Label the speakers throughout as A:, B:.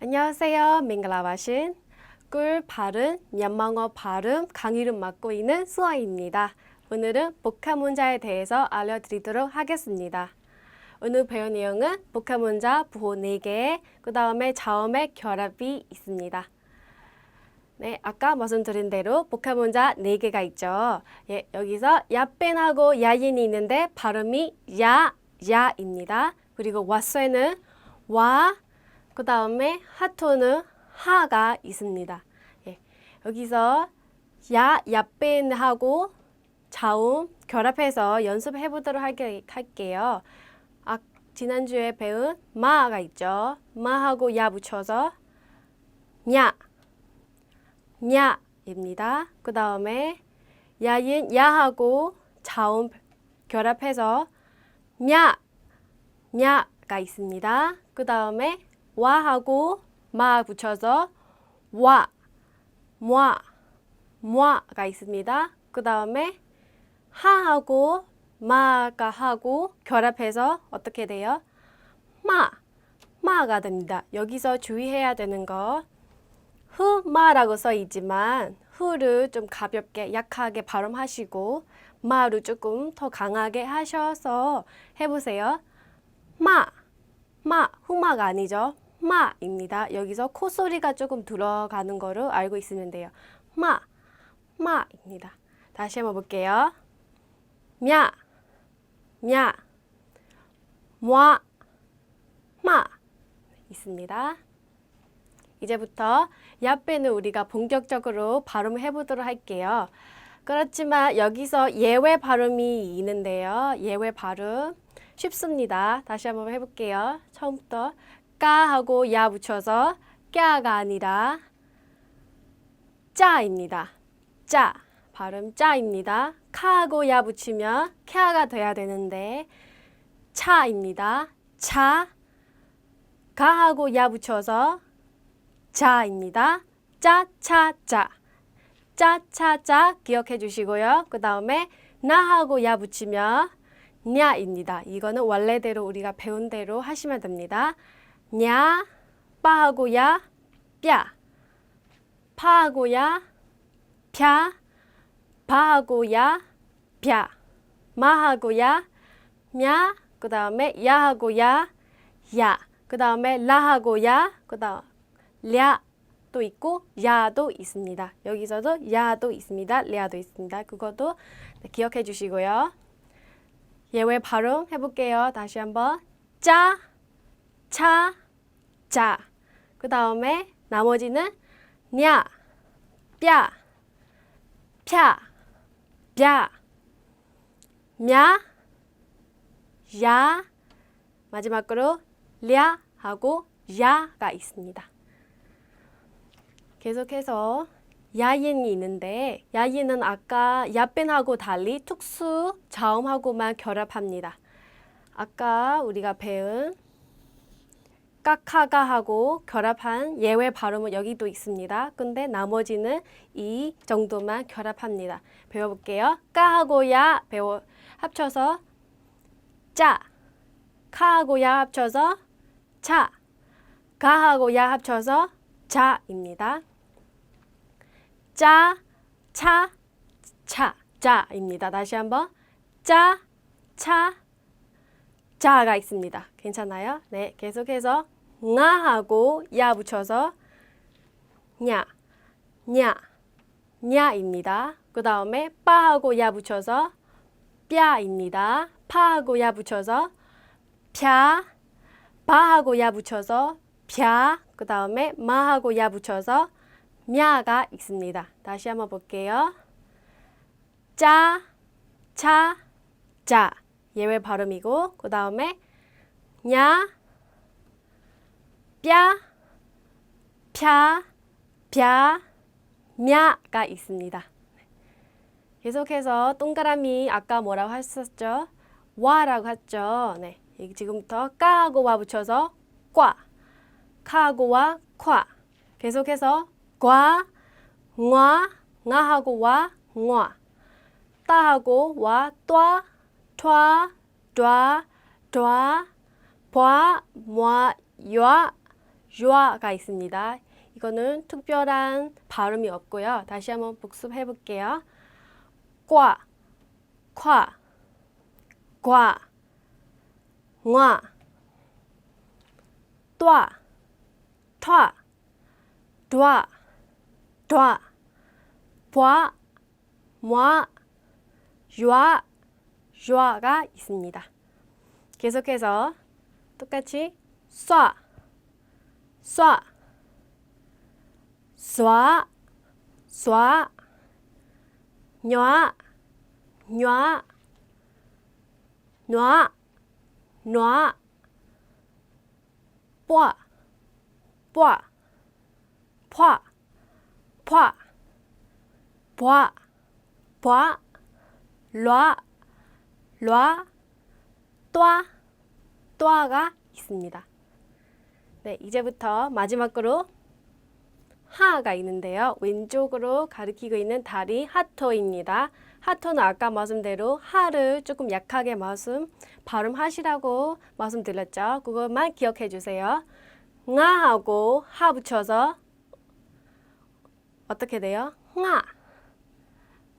A: 안녕하세요. 밍글라바신 꿀 발음, 얀망어 발음 강의를 맡고 있는 수아입니다. 오늘은 복합 문자에 대해서 알려드리도록 하겠습니다. 오늘 배울 내용은 복합 문자 부호 4개, 그 다음에 자음의 결합이 있습니다. 네, 아까 말씀드린 대로 복합 문자 4개가 있죠. 예, 여기서 야뺀하고 야인이 있는데 발음이 야, 야입니다. 그리고 와쇠는 와, 그 다음에 하토는 하가 있습니다. 예, 여기서 야, 야뺀하고 자음 결합해서 연습해 보도록 할게, 할게요. 아, 지난주에 배운 마가 있죠. 마하고 야 붙여서 냐, 냐입니다. 그 다음에 야인 야하고 자음 결합해서 냐, 냐가 있습니다. 그 다음에 와하고 마 붙여서 와, 므아, 므아가 있습니다. 그 다음에 하하고 마가 하고 결합해서 어떻게 돼요? 마, 마가 됩니다. 여기서 주의해야 되는 거 흐마라고 써 있지만 흐를 좀 가볍게 약하게 발음하시고 마를 조금 더 강하게 하셔서 해보세요. 마, 마, 후마가 아니죠. 마입니다. 여기서 콧소리가 조금 들어가는 거를 알고 있으면 돼요. 마, 마입니다. 다시 한번 볼게요. 냐, 냐, 므아, 마 있습니다. 이제부터 야빼는 우리가 본격적으로 발음을 해보도록 할게요. 그렇지만 여기서 예외 발음이 있는데요. 예외 발음 쉽습니다. 다시 한번 해볼게요. 처음부터 까하고 야 붙여서 까가 아니라 짜입니다. 짜 발음 짜입니다. 카하고 야 붙이면 캬가 돼야 되는데 차입니다. 차 가하고 야 붙여서 자입니다. 짜차짜 짜차짜 기억해 주시고요. 그 다음에 나하고 야 붙이면 냐입니다. 이거는 원래대로 우리가 배운 대로 하시면 됩니다. 냐 빠하고 야 뼈, 파하고 야 펴, 바하고 야 벼, 마하고 야 냐, 그 다음에 야하고 야 야, 그 다음에 라하고 야, 그 다음 랴도 있고 야도 있습니다. 여기서도 야도 있습니다. 랴도 있습니다. 그것도 네, 기억해 주시고요. 예외 발음 해볼게요. 다시 한번 짜, 차, 자. 그 다음에 나머지는 냐, 뼈, 펴, 뼈, 냐, 야. 마지막으로 랴 하고 야가 있습니다. 계속해서 야인이 있는데 야인은 아까 야뺀하고 달리 특수 자음하고만 결합합니다. 아까 우리가 배운 까카가하고 결합한 예외 발음은 여기도 있습니다. 근데 나머지는 이 정도만 결합합니다. 배워볼게요. 까하고 야 배워 합쳐서 짜 카하고 야 합쳐서 차 가하고 야 합쳐서 자입니다. 짜, 차, 차, 자입니다. 다시 한번 짜, 차, 자가 있습니다. 괜찮아요? 네, 계속해서 나 하고 야 붙여서 냐, 냐, 냐입니다. 그 다음에 빠하고 야 붙여서 뼈입니다. 파하고 야 붙여서 펴, 바하고 야 붙여서 펴, 그 다음에 마하고 야 붙여서 мя가 있습니다. 다시 한번 볼게요. 짜, 차, 자 예외 발음이고 그 다음에 냐, 뼈, 펴, 벼, 냐가 있습니다. 계속해서 동그라미 아까 뭐라고 했었죠? 와라고 했죠. 네. 지금부터 까하고 와 붙여서 꽈, 카하고 와, 콰. 계속해서 과, 와, 나하고 와, 와. 따하고 와, 뚜아, 뚜아, 뚜아, 봐, 뭐, 요, 좌가 있습니다. 이거는 특별한 발음이 없고요. 다시 한번 복습해 볼게요. 과, 과, 과, 와, 둬, 봐, 뭐, 좌, 좌가 있습니다. 계속해서 똑같이 쏴, 쏴, 쏴, 쏴, 놔, 놔, 놔, 놔, 뽀, 뽀, 파, 파, 봐, 봐, 놔, 놔, 또아, 또아가 있습니다. 네, 이제부터 마지막으로 하가 있는데요. 왼쪽으로 가리키고 있는 다리 하토입니다. 하토는 아까 말씀대로 하를 조금 약하게 말씀 발음하시라고 말씀드렸죠. 그것만 기억해 주세요. 나하고 하 붙여서 어떻게 돼요? 나,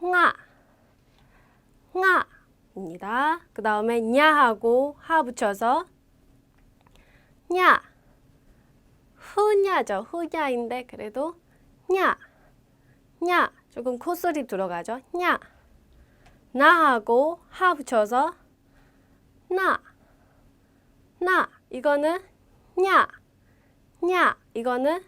A: 나, 나입니다. 그 다음에 냐하고 하 붙여서 냐, 후냐죠. 후냐인데 그래도 냐, 냐. 조금 콧소리 들어가죠. 냐, 나하고 하 붙여서 나, 나. 이거는 냐, 냐. 이거는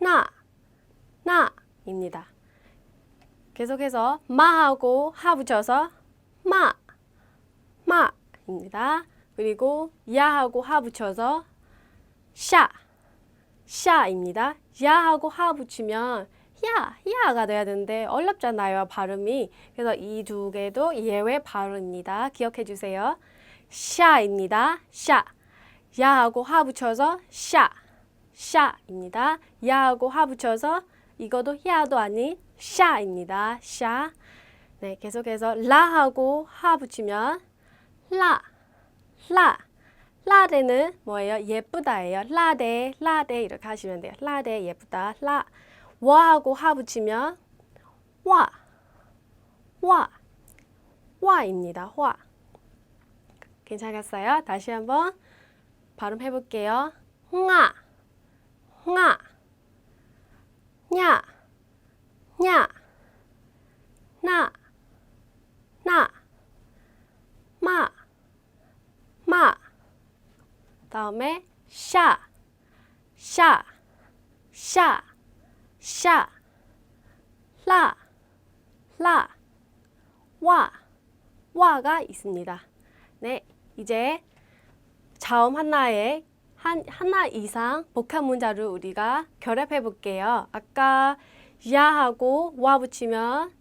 A: 나, 나입니다. 계속해서 마하고 하 붙여서 마, 마입니다. 그리고 야하고 하 붙여서 샤, 샤입니다. 야하고 하 붙이면 야, 야가 돼야 되는데 어렵잖아요, 발음이. 그래서 이 두 개도 예외 발음입니다. 기억해 주세요. 샤입니다. 샤. 야하고 하 붙여서 샤. 샤입니다. 야하고 하 붙여서 이것도 야도 아닌 샤입니다. 샤. 네, 계속해서 라하고 하 붙이면 라. 라. 라데는 뭐예요? 예쁘다예요. 라데, 라데 이렇게 하시면 돼요. 라데 예쁘다. 라. 와하고 하 붙이면 와. 와. 와입니다. 와. 괜찮았어요? 다시 한번 발음 해 볼게요. nga, nga, 냐, 냐, 나, 나, 마, 마. 다음에 샤, 샤, 샤, 샤, 라, 라, 와, 와가 있습니다. 네, 이제 자음 하나에 한 하나 이상 복합 문자를 우리가 결합해 볼게요. 아까 야하고 와 붙이면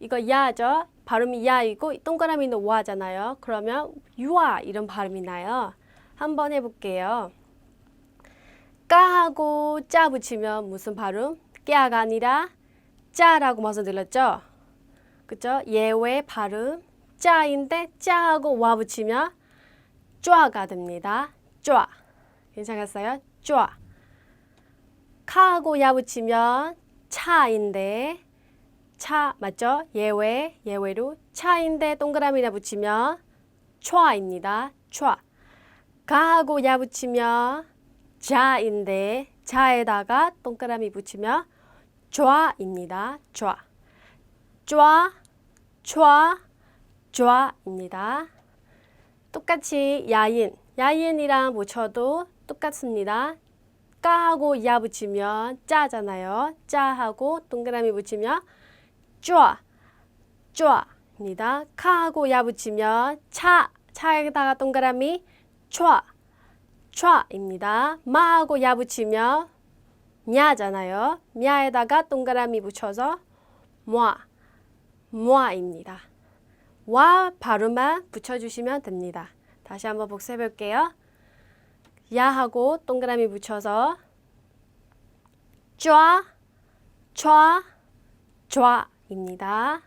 A: 이거 야죠. 발음이 야이고 동그라미는 와잖아요. 그러면 유아 이런 발음이 나요. 한번 해볼게요. 까하고 짜 붙이면 무슨 발음? 깨가 아니라 짜라고 말씀드렸죠? 그죠? 예외 발음 짜인데 짜하고 와 붙이면 쫙가 됩니다. 쫙. 괜찮았어요? 쫙. 카하고 야 붙이면 차인데 차 맞죠? 예외 예외로 차인데 동그라미나 붙이면 촤입니다. 촤. 가하고 야 붙이면 자인데 자에다가 동그라미 붙이면 좌입니다. 좌. 좌, 좌, 좌입니다. 똑같이 야인, 야인이랑 붙여도 똑같습니다. 까하고 야 붙이면 짜잖아요. 짜하고 동그라미 붙이면 쫙, 쫙입니다. 카하고 야 붙이면 차, 차에다가 동그라미 촤, 촤입니다. 마하고 야 붙이면 냐잖아요. 냐에다가 동그라미 붙여서 므아, 므아입니다. 와 발음만 붙여주시면 됩니다. 다시 한번 복습해 볼게요. 야하고 동그라미 붙여서 쫙, 쫙, 쫙입니다.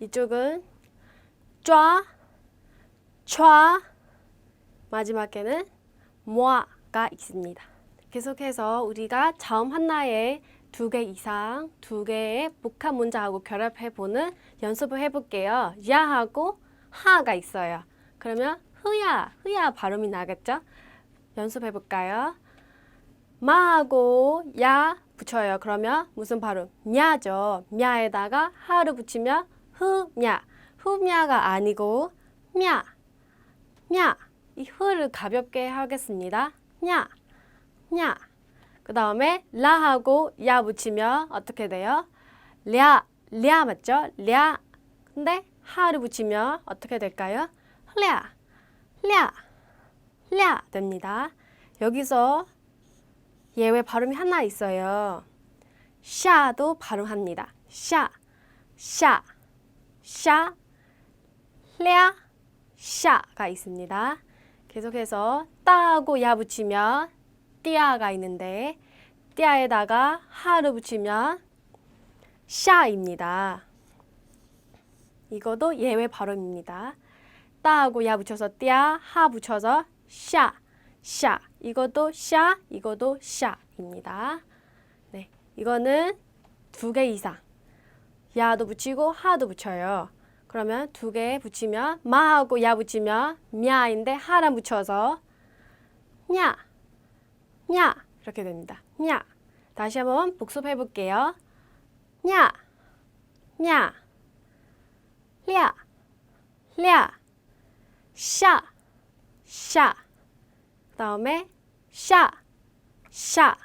A: 이쪽은 쫙, 쫙, 마지막에는 모아가 있습니다. 계속해서 우리가 자음 하나에 두 개 이상, 두 개의 복합 문자하고 결합해 보는 연습을 해볼게요. 야하고 하가 있어요. 그러면 흐야, 흐야 발음이 나겠죠? 연습해 볼까요? 마하고 야 붙여요. 그러면 무슨 발음? 냐죠. 냐에다가 하를 붙이면 흐냐. 흐냐가 아니고 냐. 냐. 이 흐를 가볍게 하겠습니다. 냐. 냐. 그 다음에 라하고 야 붙이면 어떻게 돼요? 랴. 랴 맞죠? 랴. 근데 하를 붙이면 어떻게 될까요? 랴. 랴. 랴 됩니다. 여기서 예외 발음이 하나 있어요. 샤도 발음합니다. 샤, 샤, 샤, 랴, 샤가 있습니다. 계속해서 따하고 야 붙이면 띠아가 있는데 띠아에다가 하를 붙이면 샤입니다. 이것도 예외 발음입니다. 따하고 야 붙여서 띠아, 하 붙여서 샤, 샤. 이것도 샤, 이것도 샤입니다. 네, 이거는 두 개 이상. 야도 붙이고 하도 붙여요. 그러면 두 개 붙이면 마하고 야 붙이면 мя인데 하랑 붙여서 냐, 냐 이렇게 됩니다. 냐. 다시 한번 복습해 볼게요. 냐, 냐, 랴, 랴, 샤, 샤. 그 다음에 샤, 샤.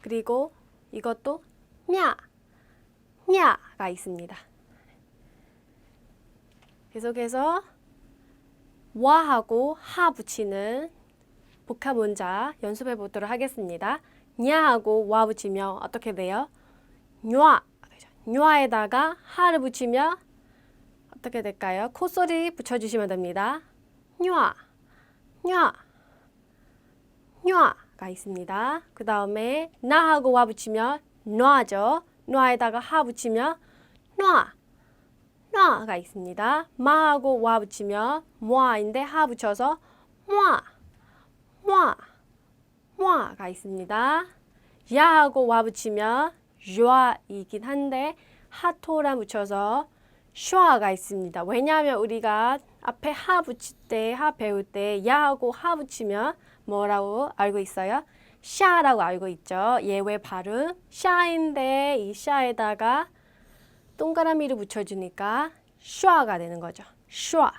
A: 그리고 이것도 냐, 냐가 있습니다. 계속해서 와하고 하 붙이는 복합 문자 연습해 보도록 하겠습니다. 냐하고 와 붙이면 어떻게 돼요? 뉘아. 뉘아에다가 하를 붙이면 어떻게 될까요? 콧소리 붙여주시면 됩니다. 뉘아, 뉘아. 뉘아가 있습니다. 그 다음에 나하고 와 붙이면 놔죠. 놔에다가 하 붙이면 놔, 놔가 있습니다. 마하고 와 붙이면 모아인데 하 붙여서 모아, 모아, 모아가 있습니다. 야하고 와 붙이면 슈아이긴 한데 하토라 붙여서 슈아가 있습니다. 왜냐하면 우리가 앞에 하 붙일 때, 하 배울 때 야하고 하 붙이면 뭐라고 알고 있어요? 샤라고 알고 있죠. 예외 발음 샤인데 이 샤에다가 동그라미를 붙여주니까 슈아가 되는 거죠. 슈아,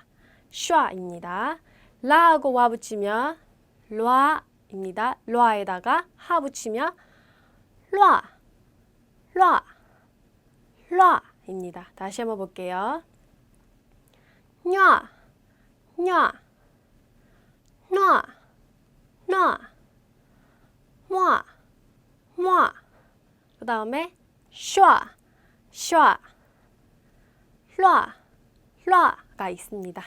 A: 슈아입니다. 라하고 와 붙이면 르아입니다. 르아에다가 하 붙이면 르아, 르아, 르아입니다. 다시 한번 볼게요. 냐, 냐, 냐. 놔, 모아, 모아. 그 다음에 슈아, 슈아, 르아, 르아가 있습니다.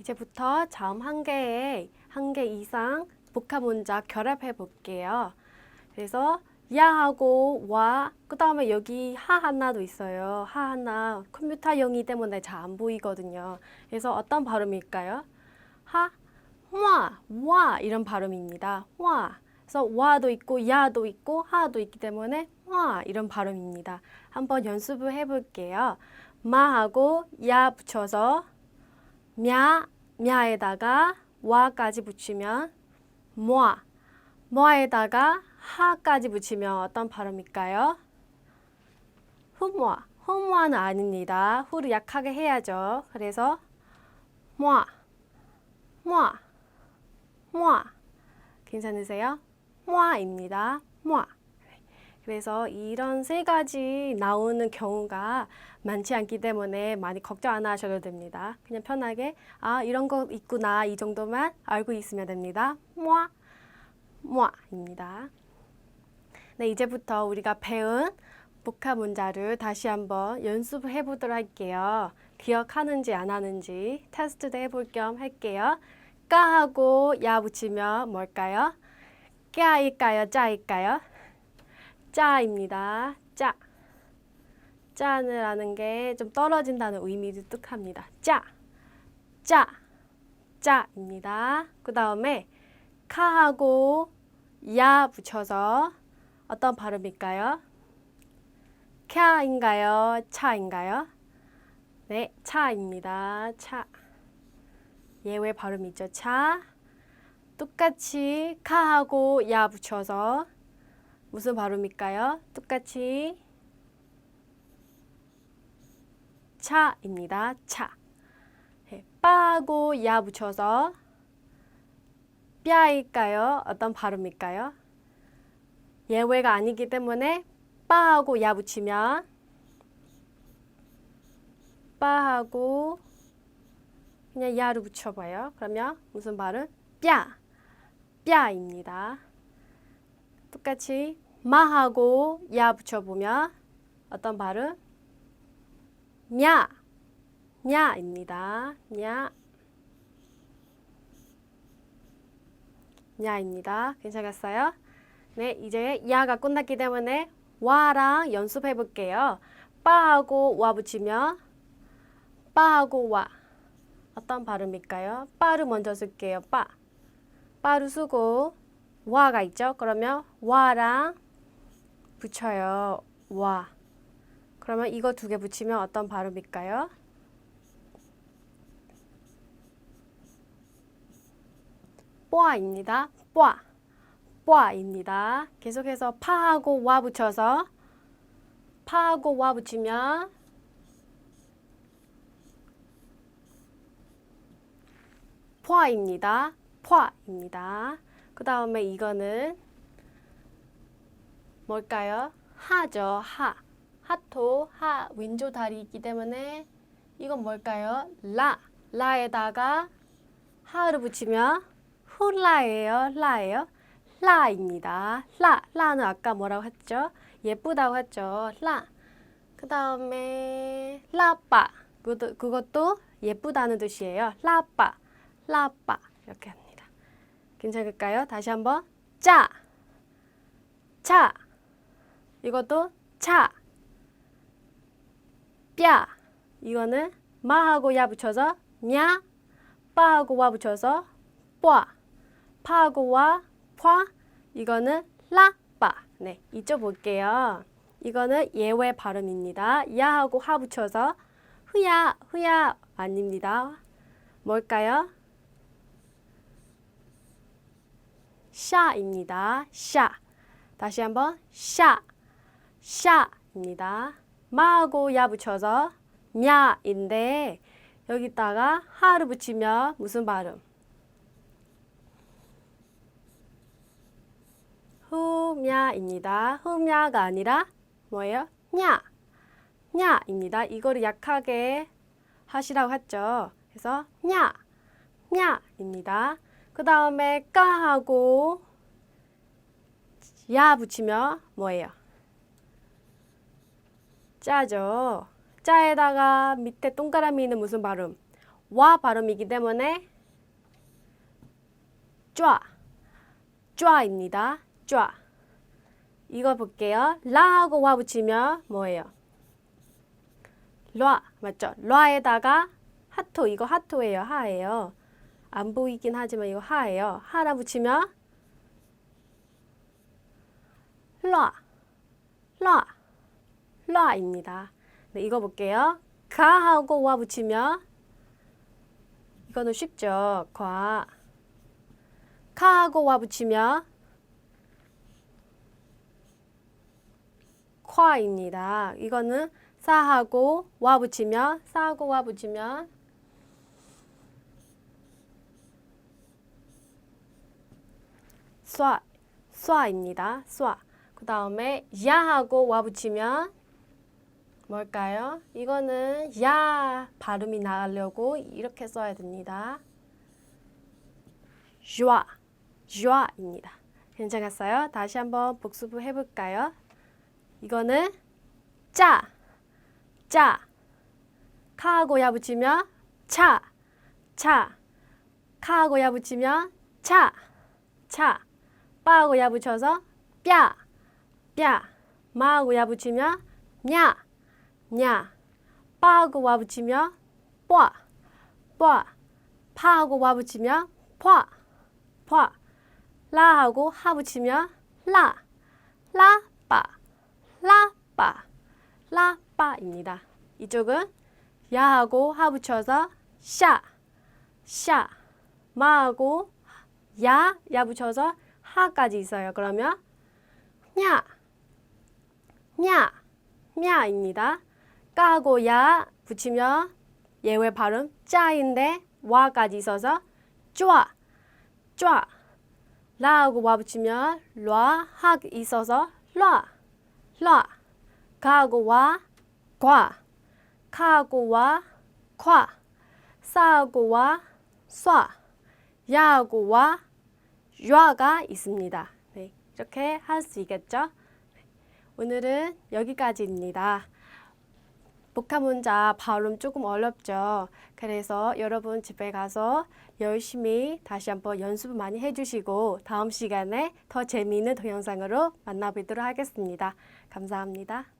A: 이제부터 자음 한 개에 한 개 이상 복합 문자 결합해 볼게요. 그래서 야하고 와, 그 다음에 여기 하 하나도 있어요. 하 하나 컴퓨터용이 때문에 잘 안 보이거든요. 그래서 어떤 발음일까요? 하, 와, 와 이런 발음입니다. 와. 그래서 와도 있고 야도 있고 하도 있기 때문에 와 이런 발음입니다. 한번 연습을 해볼게요. 마하고 야 붙여서 냐, 냐에다가 와까지 붙이면 모아, 모아에다가 하까지 붙이면 어떤 발음일까요? 후모아, 후모아는 아닙니다. 후를 약하게 해야죠. 그래서 모아, 모아. 모아. 괜찮으세요? 모아입니다. 모아. 그래서 이런 세 가지 나오는 경우가 많지 않기 때문에 많이 걱정 안 하셔도 됩니다. 그냥 편하게 아 이런 거 있구나 이 정도만 알고 있으면 됩니다. 모아, 모아입니다. 네 이제부터 우리가 배운 복합 문자를 다시 한번 연습해 보도록 할게요. 기억하는지 안 하는지 테스트도 해볼 겸 할게요. 까하고 야 붙이면 뭘까요? 깨일까요? 짜일까요? 짜입니다. 짜. 짜라는 게 좀 떨어진다는 의미를 뜻합니다. 짜. 짜. 짜입니다. 그 다음에 카하고 야 붙여서 어떤 발음일까요? 캬인가요? 차인가요? 네, 차입니다. 차. 예외 발음 있죠? 차. 똑같이 카하고 야 붙여서 무슨 발음일까요? 똑같이 차입니다. 차. 네, 빠하고 야 붙여서 뼈일까요? 어떤 발음일까요? 예외가 아니기 때문에 빠하고 야 붙이면 빠하고 그냥 야를 붙여봐요. 그러면 무슨 발음? 뼈, 뼈입니다. 똑같이 마하고 야 붙여보면 어떤 발음? 냐, 냐입니다. 냐, 냐입니다. 괜찮았어요? 네, 이제 야가 끝났기 때문에 와랑 연습해 볼게요. 빠하고 와 붙이면 빠하고 와 어떤 발음일까요? 빠를 먼저 쓸게요. 빠 빠를 쓰고 와가 있죠. 그러면 와랑 붙여요. 와 그러면 이거 두 개 붙이면 어떤 발음일까요? 뽀아입니다. 뽀아 뽀아입니다. 계속해서 파하고 와 붙여서 파하고 와 붙이면 포아입니다. 포아입니다. 그 다음에 이거는 뭘까요? 하죠. 하. 하토, 하, 왼쪽 다리 있기 때문에 이건 뭘까요? 라. 라에다가 하를 붙이면 훌라예요. 라예요. 라입니다. 라. 라는 아까 뭐라고 했죠? 예쁘다고 했죠. 라. 그 다음에 라빠. 그것도 예쁘다는 뜻이에요. 라빠. 라빠. 괜찮을까요? 다시 한번. 짜. 차. 이것도 차. 뼈. 이거는 마하고 야 붙여서 냐. 빠하고 와 붙여서 뽀. 파하고 와, 화. 이거는 라빠. 네, 이쪽 볼게요. 이거는 예외 발음입니다. 야하고 하 붙여서 흐야, 흐야 아닙니다. 뭘까요? 샤입니다. 샤. 다시 한번 샤. 샤입니다. 마하고 야 붙여서 냐인데 여기다가 하를 붙이면 무슨 발음? 후냐입니다. 후냐가 아니라 뭐예요? 냐. 냐입니다. 이거를 약하게 하시라고 했죠. 그래서 냐. 냐입니다. 그 다음에 까하고 야 붙이면 뭐예요? 짜죠. 짜에다가 밑에 동그라미는 무슨 발음? 와 발음이기 때문에 쫙. 쫙입니다. 쫙. 이거 볼게요. 라하고 와 붙이면 뭐예요? 라 맞죠? 라에다가 하토 이거 하토예요. 하예요. 안 보이긴 하지만 이거 하예요. 하라 붙이면 라, 라, 라입니다. 네, 이거 볼게요. 가하고 와 붙이면 이거는 쉽죠. 과. 카하고 와 붙이면 콰입니다. 이거는 사하고 와 붙이면 사하고 와 붙이면 쏴, 쏴입니다. 쏴. 그 다음에 야하고 와 붙이면 뭘까요? 이거는 야 발음이 나가려고 이렇게 써야 됩니다. 쥐와, 쥐와입니다. 괜찮았어요? 다시 한번 복습을 해볼까요? 이거는 짜, 짜. 카하고 야 붙이면 차, 차. 카하고 야 붙이면 차, 차. 빠하고 야 붙여서 뼈, 뼈. 마하고 야 붙이면 냐, 냐. 빠하고 와 붙이면 뽀, 뽀. 파하고 와 붙이면 포, 포. 라하고 하 붙이면 라, 라빠, 라빠, 라빠입니다. 이쪽은 야하고 하 붙여서 샤, 샤, 마하고 야, 야 붙여서 하까지 있어요. 그러면 냐, 냐, 냐입니다. 까하고 야 붙이면 예외 발음 짜인데 와까지 있어서 쪼아, 쪼아. 라하고 와 붙이면 라, 하 있어서 라, 라. 가하고 와, 과. 카하고 와, 콰. 싸하고 와, 쏴. 야하고 와, 유아가 있습니다. 네, 이렇게 할 수 있겠죠? 오늘은 여기까지입니다. 복합 문자 발음 조금 어렵죠. 그래서 여러분 집에 가서 열심히 다시 한번 연습 많이 해주시고 다음 시간에 더 재미있는 동영상으로 만나뵙도록 하겠습니다. 감사합니다.